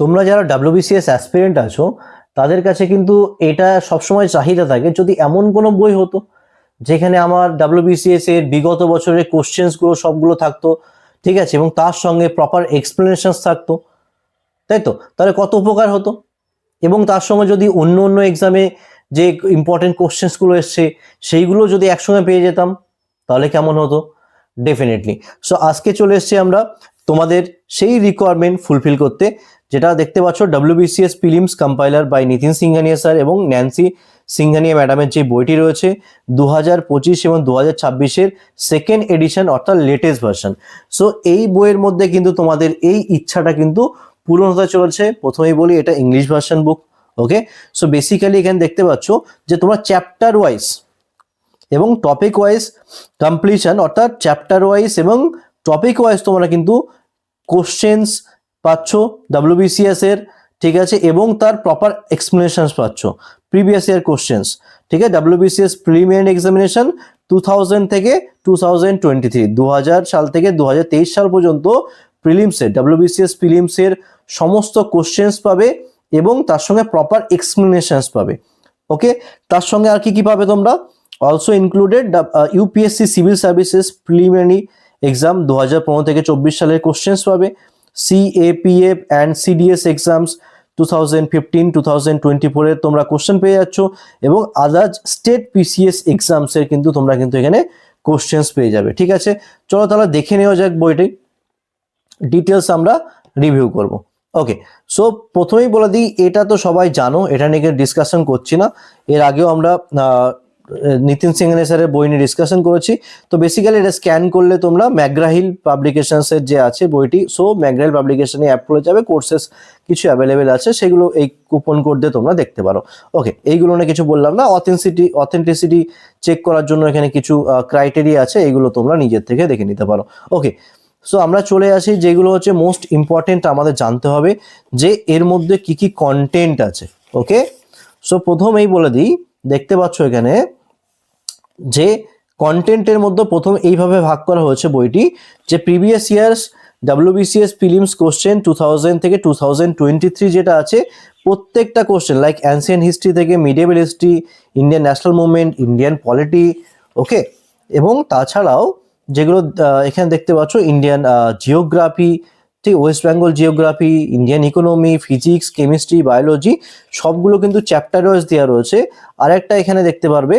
তোমরা যারা WBCS aspirant আছো, তাদের কাছে কিন্তু এটা সবসময় চাহিদা থাকে যদি এমন কোনো বই হতো, যেখানে আমার ডাব্লিউবিসিএস এর বিগত বছরের কোশ্চেন্সগুলো সবগুলো থাকতো, ঠিক আছে, এবং তার সঙ্গে প্রপার এক্সপ্লেনেশনস থাকতো, তাই তো? তাহলে কত উপকার হতো? এবং তার সঙ্গে যদি অন্য অন্য এক্সামে যে ইম্পর্টেন্ট কোশ্চেন্সগুলো এসছে, সেইগুলো যদি একসঙ্গে পেয়ে যেতাম, তাহলে কেমন হতো? ডেফিনেটলি সো আজকে চলে এসেছি আমরা তোমাদের সেই রিকোয়ারমেন্ট ফুলফিল করতে। যেটা দেখতে পাচ্ছ WBCS prelims compiler by Nitin Singhania sir এবং ন্যান্সি সিংহানিয়া ম্যাডামের যে বইটি রয়েছে দু হাজার পঁচিশ এবং দু হাজার ছাব্বিশের সেকেন্ড এডিশন অর্থাৎ লেটেস্ট ভার্সন সো এই বইয়ের মধ্যে কিন্তু তোমাদের এই ইচ্ছাটা কিন্তু পূরণ হতে চলেছে। প্রথমেই বলি, এটা English version book okay so basically এখানে দেখতে পাচ্ছ যে তোমরা চ্যাপ্টার ওয়াইজ এবং টপিক ওয়াইজ কমপ্লিশন অর্থাৎ চ্যাপ্টার ওয়াইজ এবং টপিক ওয়াইজ তোমরা কিন্তু কোশ্চেন্স পাচ্ছ ডাব্লিউবিসিএস এর, ঠিক আছে, এবং তার প্রপার এক্সপ্লেনেশনস পাচ্ছ প্রিভিয়াস ইয়ার কোশ্চেন্স ঠিক আছে WBCS preliminary examination two thousand থেকে টু থাউজেন্ড টোয়েন্টি থ্রি দু হাজার সাল থেকে দু হাজার তেইশ সাল পর্যন্ত প্রিলিমসের ডাব্লিউবিসিএস প্রিলিমসের সমস্ত কোশ্চেন্স পাবে এবং তার সঙ্গে প্রপার এক্সপ্লেনেশনস পাবে, ওকে? তার সঙ্গে আর কি কি পাবে তোমরা? Also included UPSC civil services preliminary exam দু হাজার পনেরো থেকে চব্বিশ সালের কোশ্চেন্স পাবে CAPF and CDS exams two thousand fifteen two thousand twenty ফোরের তোমরা কোশ্চেন পেয়ে যাচ্ছ এবং আদার্স স্টেট পিসিএস এক্সামসের কিন্তু তোমরা কিন্তু এখানে কোশ্চেন্স পেয়ে যাবে, ঠিক আছে? চলো তাহলে দেখে নেওয়া যাক বইটি। ডিটেলস আমরা রিভিউ করব। ওকে সো প্রথমেই বলে দিই, এটা তো সবাই জানো, এটা নিয়ে ডিসকাশন করছি না। এর আগেও আমরা নিতিন সিংহানি স্যারের বই নিয়ে ডিসকাশন করেছি। তো বেসিক্যালি এটা স্ক্যান করলে তোমরা ম্যাগ্রাহিল পাবলিকেশনসের যে আছে বইটি সো ম্যাগ্রাহিল পাবলিকেশনে অ্যাপ করে যাবে কোর্সেস কিছু অ্যাভেলেবেল আছে, সেগুলো এই কুপন কোড দিয়ে তোমরা দেখতে পারো। ওকে এইগুলো নিয়ে কিছু বললাম না অথেন্সিটি অথেন্টিসিটি চেক করার জন্য এখানে কিছু ক্রাইটেরিয়া আছে এইগুলো তোমরা নিজের থেকে দেখে নিতে পারো। ওকে সো আমরা চলে আসি যেগুলো হচ্ছে মোস্ট ইম্পর্টেন্ট আমাদের জানতে হবে, যে এর মধ্যে কি কি কন্টেন্ট আছে। ওকে সো প্রথমেই বলে দিই, দেখতে পাচ্ছ এখানে যে কন্টেন্টের মধ্যে প্রথম এইভাবে ভাগ করা হয়েছে বইটি, যে previous years WBCS prelims question two thousand থেকে টু থাউজেন্ড টোয়েন্টি থ্রি যেটা আছে, প্রত্যেকটা কোশ্চেন লাইক অ্যান্সিয়েন্ট হিস্ট্রি থেকে medieval history Indian national movement Indian polity okay এবং তাছাড়াও যেগুলো এখানে দেখতে পাচ্ছ ইন্ডিয়ান জিওগ্রাফি ঠিক West Bengal geography Indian economy physics chemistry biology সবগুলো কিন্তু চ্যাপ্টার ওয়াইজ দেওয়া রয়েছে। আর একটা এখানে দেখতে পারবে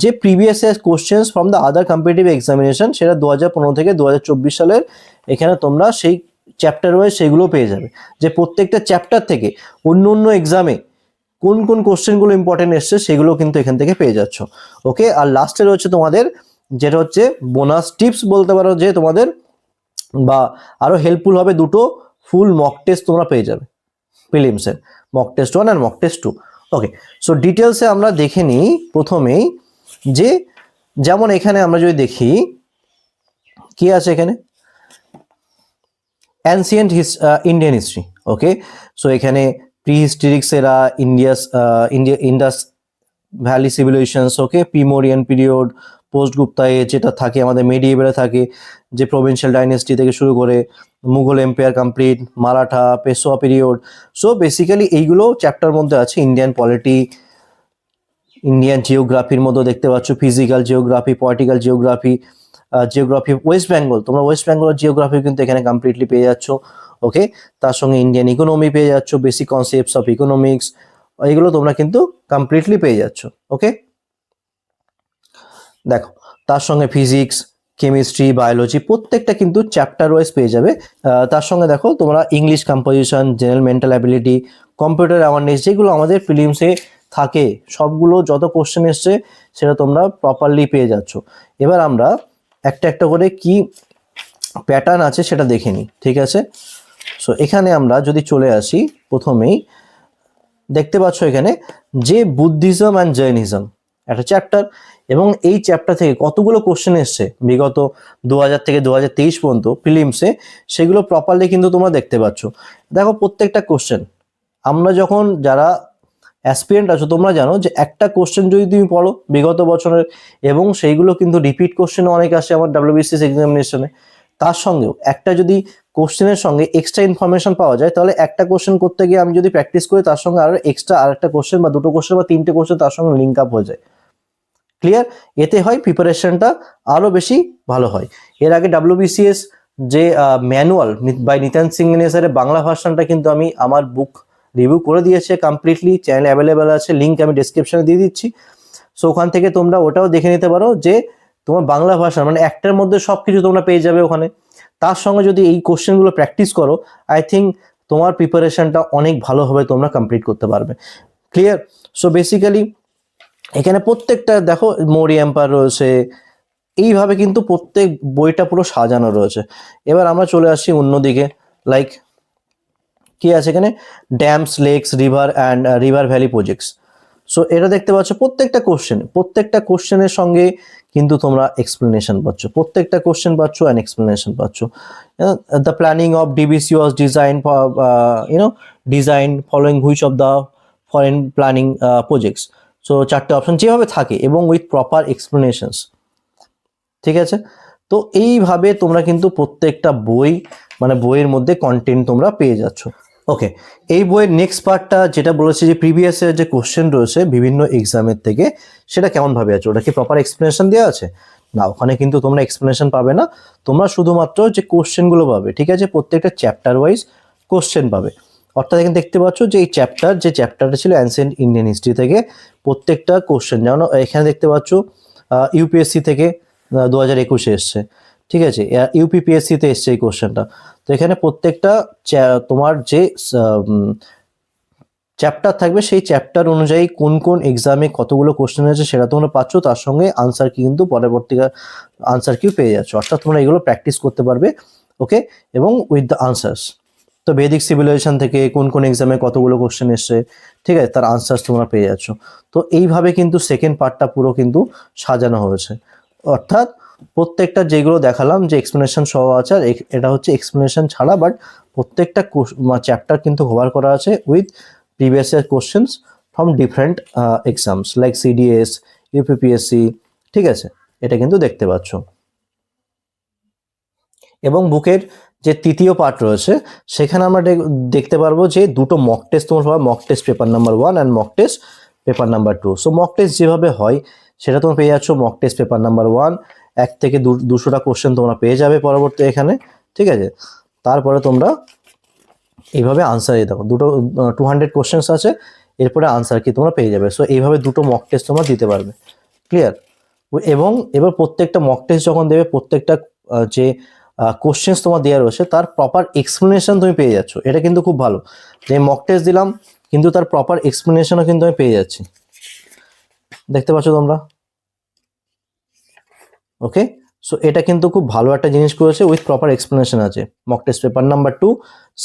যে previous year questions from the other competitive examination সেটা দু হাজার পনেরো থেকে দু হাজার চব্বিশ সালের এখানে তোমরা সেই চ্যাপ্টার ওয়াইজ সেগুলো পেয়ে যাবে। যে প্রত্যেকটা চ্যাপ্টার থেকে অন্য অন্য এক্সামে কোন কোন কোশ্চেনগুলো ইম্পর্টেন্ট এসছে সেগুলো কিন্তু এখান থেকে পেয়ে যাচ্ছ। ওকে আর লাস্টে রয়েছে তোমাদের, যেটা হচ্ছে বোনাস টিপস বলতে পারো যে তোমাদের, বা আরও হেল্পফুল হবে দুটো ফুল মক টেস্ট তোমরা পেয়ে যাবে প্রিলিমসের মক টেস্ট ওয়ান আর mock test two okay so ডিটেলসে আমরা দেখে নিই প্রথমেই যে যেমন এখানে আমরা যদি দেখি, কি আছে এখানে? Ancient Indian history okay so এখানে প্রি হিস্ট্রিক্স এরা India's India Indus valley civilizations ওকে প্রিমোরিয়ান পিরিয়ড পোস্ট গুপ্তা এজ যেটা থাকে, আমাদের মেডিয়েবেলে থাকে, যে প্রভিন্সিয়াল ডাইনেস্টি থেকে শুরু করে Mughal empire complete Maratha Peshwa period so basically এইগুলো চ্যাপ্টার মধ্যে আছে ইন্ডিয়ান পলিটি ইন্ডিয়ান জিওগ্রাফির মধ্যে দেখতে পাচ্ছ physical geography political geography geography West Bengal তোমরা ওয়েস্ট বেঙ্গলের জিওগ্রাফি কিন্তু এখানে কমপ্লিটলি পেয়ে যাচ্ছ ওকে তার সঙ্গে ইন্ডিয়ান ইকোনমি পেয়ে যাচ্ছ বেসিক কনসেপ্টস অফ ইকোনমিক্স এইগুলো তোমরা কিন্তু কমপ্লিটলি পেয়ে যাচ্ছ ওকে দেখো, তার সঙ্গে ফিজিক্স কেমিস্ট্রি বায়োলজি প্রত্যেকটা কিন্তু চ্যাপ্টার ওয়াইজ পেয়ে যাবে। তার সঙ্গে দেখো, তোমরা English composition general mental ability computer awareness যেগুলো আমাদের ফিলিমসে থাকে, সবগুলো যত কোশ্চেন এসছে, সেটা তোমরা প্রপারলি পেয়ে যাচ্ছ। এবার আমরা একটা একটা করে কি প্যাটার্ন আছে সেটা দেখে নিই, ঠিক আছে? সো এখানে আমরা যদি চলে আসি, প্রথমেই দেখতে পাচ্ছ এখানে যে বুদ্ধিজম অ্যান্ড জৈনিজম, একটা চ্যাপ্টার এবং এই চ্যাপ্টার থেকে কতগুলো কোশ্চেন এসছে? বিগত দু হাজার থেকে দু হাজার তেইশ পর্যন্ত ফিলিমসে সেগুলো প্রপারলি কিন্তু তোমরা দেখতে পাচ্ছ। দেখো প্রত্যেকটা কোশ্চেন আমরা যখন যারা অ্যাসপিরেন্ট আছো, তোমরা জানো যে একটা কোশ্চেন যদি তুমি পড়ো বিগত বছরের, এবং সেইগুলো কিন্তু রিপিট কোশ্চেন অনেক আসে আমার ডাব্লিউবিসিএস এক্সামিনেশনে তার সঙ্গেও একটা যদি কোশ্চেনের সঙ্গে এক্সট্রা ইনফরমেশন পাওয়া যায়, তাহলে একটা কোশ্চেন করতে গিয়ে আমি যদি প্র্যাকটিস করি, তার সঙ্গে আরও এক্সট্রা আরেকটা কোশ্চেন বা দুটো কোশ্চেন বা তিনটে কোশ্চেন তার সঙ্গে লিঙ্ক আপ হয়ে যায়। ক্লিয়ার এতে হয় প্রিপারেশনটা আরও বেশি ভালো হয়। এর আগে ডাব্লিউবিসিএস যে ম্যানুয়াল বাই নিতান সিং বাংলা ভার্সনটা কিন্তু আমি, আমার বুক রিভিউ করে দিয়েছে কমপ্লিটলি চ্যানেল অ্যাভেলেবেল আছে লিঙ্ক আমি ডিসক্রিপশনে দিয়ে দিচ্ছি। সো ওখান থেকে তোমরা ওটাও দেখে নিতে পারো যে তোমার বাংলা ভাষা মানে একটার মধ্যে সব কিছু তোমরা পেয়ে যাবে ওখানে। তার সঙ্গে যদি এই কোশ্চেনগুলো প্র্যাকটিস করো আই থিঙ্ক তোমার প্রিপারেশনটা অনেক ভালোভাবে তোমরা কমপ্লিট করতে পারবে। ক্লিয়ার সো বেসিক্যালি এখানে প্রত্যেকটা, দেখো মৌরি এম্পায়ার রয়েছে, এইভাবে কিন্তু প্রত্যেক বইটা পুরো সাজানো রয়েছে। এবার আমরা চলে আসছি অন্যদিকে লাইক কি আছে এখানে? Dams lakes river and river valley projects so এটা দেখতে পাচ্ছ প্রত্যেকটা কোশ্চেন প্রত্যেকটা কোশ্চেনের সঙ্গে কিন্তু তোমরা এক্সপ্লেনেশন পাচ্ছ। প্রত্যেকটা কোশ্চেন পাচ্ছ অ্যান্ড এক্সপ্লেনেশন পাচ্ছ। The planning of DVC was design you know design following which of the foreign planning projects so চারটে অপশন যেভাবে থাকে এবং উইথ প্রপার এক্সপ্লেনেশনস ঠিক আছে? তো এইভাবে তোমরা কিন্তু প্রত্যেকটা বই মানে বইয়ের মধ্যে কন্টেন্ট তোমরা পেয়ে যাচ্ছ। ওকে এই বইয়ের নেক্সট পার্টটা যেটা বলেছে যে প্রিভিয়াস এর যে কোশ্চেন রয়েছে বিভিন্ন এক্সামের থেকে, সেটা কেমন ভাবে আছে? ওটা কি প্রপার এক্সপ্লেনেশন দেওয়া আছে? না, ওখানে কিন্তু তোমরা এক্সপ্লেনেশন পাবে না। তোমরা শুধুমাত্র যে কোশ্চেনগুলো পাবে, ঠিক আছে? প্রত্যেকটা চ্যাপ্টার ওয়াইজ কোশ্চেন পাবে। অর্থাৎ এখানে দেখতে পাচ্ছ যে এই চ্যাপ্টার যে চ্যাপ্টারটা ছিল অ্যানসেন্ট ইন্ডিয়ান হিস্ট্রি থেকে, প্রত্যেকটা কোশ্চেন যেমন এখানে দেখতে পাচ্ছ ইউপিএসসি থেকে দু হাজার একুশে এসছে। ঠিক আছে? ইউপিপিএসসিতে এসছে এই কোশ্চেনটা তো এখানে প্রত্যেকটা তোমার যে চ্যাপ্টার থাকবে, সেই চ্যাপ্টার অনুযায়ী কোন কোন এক্সামে কতগুলো কোশ্চেন আছে সেটা তোমরা পাচ্ছ। তার সঙ্গে আনসার কি কিন্তু পরবর্তী আনসার কিউ পেয়ে যাচ্ছ। অর্থাৎ তোমরা এগুলো প্র্যাকটিস করতে পারবে ওকে এবং উইথ দ্য আনসার্স তো বেদিক সিভিলাইজেশন থেকে কোন কোন এক্সামে কতগুলো কোশ্চেন এসছে, ঠিক আছে? তার আনসার্স তোমরা পেয়ে যাচ্ছ। তো এইভাবে কিন্তু সেকেন্ড পার্টটা পুরো কিন্তু সাজানো হয়েছে। অর্থাৎ প্রত্যেকটা যেগুলো দেখালাম, যে এক্সপ্লেনেশন সহ আছে, আর এটা হচ্ছে এক্সপ্লেনেশন ছাড়া বাট প্রত্যেকটা চ্যাপ্টার কিন্তু কভার করা আছে with previous year questions from different exams like CDS UPPSC ঠিক আছে? এটা কিন্তু দেখতে পাচ্ছ। এবং বুকের যে তৃতীয় পার্ট রয়েছে, সেখানে আমরা দেখ- দেখতে পারব যে দুটো মক টেস্ট তোমার পাবে mock test paper number one and mock test paper number two so mock test যেভাবে হয়, সেটা তোমরা পেয়ে যাচ্ছ mock test paper number one এক থেকে দুশোটা কোশ্চেন তোমরা পেয়ে যাবে পরবর্তী এখানে, ঠিক আছে? তারপরে তোমরা এইভাবে আনসার দিয়ে দেখো। দুটো টু হান্ড্রেড কোশ্চেন্স আছে, এরপরে আনসার কি তোমরা পেয়ে যাবে। সো এইভাবে দুটো মক টেস্ট তোমরা দিতে পারবে। ক্লিয়ার এবং এবার প্রত্যেকটা মক টেস্ট যখন দেবে, প্রত্যেকটা যে কোশ্চেন্স তোমার দেওয়া রয়েছে, তার প্রপার এক্সপ্লেনেশন তুমি পেয়ে যাচ্ছ। এটা কিন্তু খুব ভালো। যে মক টেস্ট দিলাম, কিন্তু তার প্রপার এক্সপ্লেনেশনও কিন্তু আমি পেয়ে যাচ্ছি। দেখতে পাচ্ছ তোমরা? ওকে? সো এটা কিন্তু খুব ভালো একটা জিনিস করেছে উইথ প্রপার এক্সপ্লেনেশন আছে। Mock test paper number two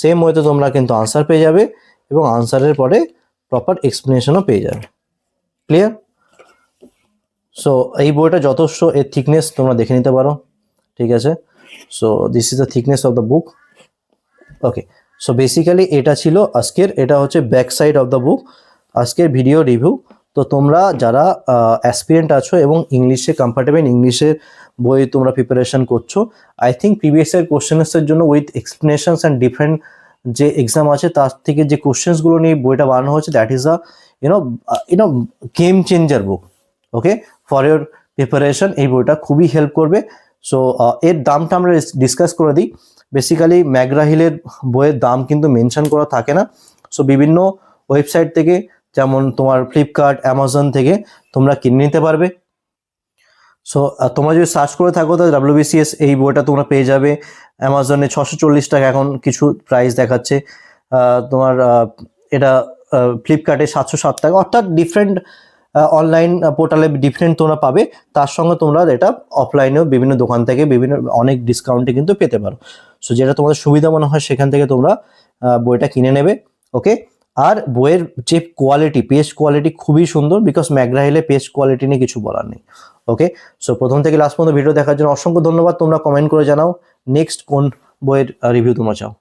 same ওয়েতে তোমরা কিন্তু আনসার পেয়ে যাবে এবং আনসারের পরে প্রপার এক্সপ্লেনেশনও পেয়ে যাবে। ক্লিয়ার সো এই বইটা যথেষ্ট এর থিকনেস তোমরা দেখে নিতে পারো। ঠিক আছে? So this is the thickness of the book okay so basically এটা ছিল আজকের, এটা হচ্ছে back side of the book আজকের ভিডিও রিভিউ তো তোমরা যারা অ্যাসপিরেন্ট আছো এবং ইংলিশে কমফর্টেবল ইংলিশের বই তোমরা প্রিপারেশন করছ আই থিঙ্ক প্রিভিয়াস ইয়ার কোশ্চেন্সের জন্য উইথ এক্সপ্লেনেশনস অ্যান্ড ডিফারেন্ট যে এক্সাম আছে, তার থেকে যে কোশ্চেন্সগুলো নিয়ে বইটা বানানো হয়েছে that is a you know you know game changer book okay for your preparation এই বইটা খুবই হেল্প করবে। সো এর দামটা আমরা ডিসকাস করে দিই। বেসিক্যালি ম্যাগরাহিলের বইয়ের দাম কিন্তু মেনশন করা থাকে না। সো বিভিন্ন ওয়েবসাইট থেকে যেমন তোমার ফ্লিপকার্ট অ্যামাজন থেকে তোমরা কিনে নিতে পারবে। সো তোমরা যদি সার্চ করে থাকো, তাহলে ডাব্লিউবিসিএস এই বইটা তোমরা পেয়ে যাবে। অ্যামাজনে ছশো চল্লিশ টাকা এখন কিছু প্রাইস দেখাচ্ছে। তোমার এটা ফ্লিপকার্টে সাতশো সাত টাকা। অর্থাৎ ডিফারেন্ট অনলাইন পোর্টালে ডিফারেন্ট তোমরা পাবে। তার সঙ্গে তোমরা এটা অফলাইনেও বিভিন্ন দোকান থেকে বিভিন্ন, অনেক ডিসকাউন্টে কিন্তু পেতে পারো। সো যেটা তোমাদের সুবিধা মনে হয়, সেখান থেকে তোমরা বইটা কিনে নেবে। ওকে আর বইয়ের যে কোয়ালিটি পেজ কোয়ালিটি খুবই সুন্দর বিকজ ম্যাগ্রাহিলে পেজ কোয়ালিটি নিয়ে কিছু বলার নেই ওকে সো প্রথম থেকে লাস্ট পর্যন্ত ভিডিও দেখার জন্য অসংখ্য ধন্যবাদ। তোমরা কমেন্ট করে জানাও। নেক্সট কোন বইয়ের রিভিউ তোমরা চাও?